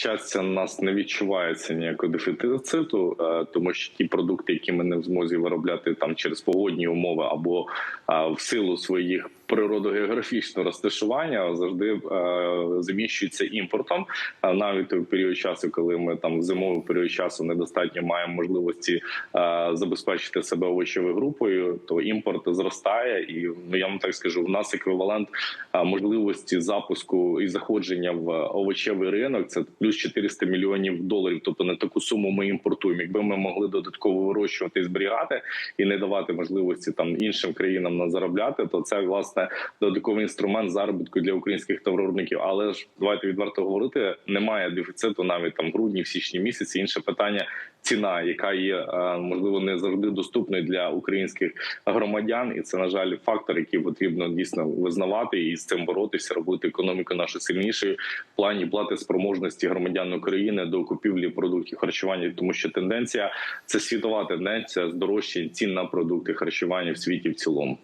щастя, у нас не відчувається ніякого дефіциту, е, тому що ті продукти, які ми не в змозі виробляти там через погодні умови або е, в силу своїх природогеографічного розташування, завжди е, заміщуються імпортом. А навіть у період часу, коли ми там в зимовий період часу недостатньо маємо можливості е, забезпечити себе овочевою групою, то імпорт зростає, і ну я вам так скажу, в нас еквівалент е, можливості запуску і заходження в овочевий ринок це плюс 400 мільйонів доларів. Тобто не таку суму ми імпортуємо. Якби ми могли додатково вирощувати і зберігати і не давати можливості там іншим країнам на заробляти, то це власне додатковий інструмент заробітку для українських товаровиробників. Але ж давайте відверто говорити, немає дефіциту навіть там в грудні, в січні місяці. Інше питання ціна, яка є е, можливо не завжди доступною для українських громадян, і це на жаль фактор, який потрібно дійсно визнавати і з цим боротися, робити економіку нашу сильнішою в плані плати спроможності громадян України до купівлі продуктів харчування, тому що тенденція це світова тенденція здорожчання цін на продукти харчування в світі в цілому.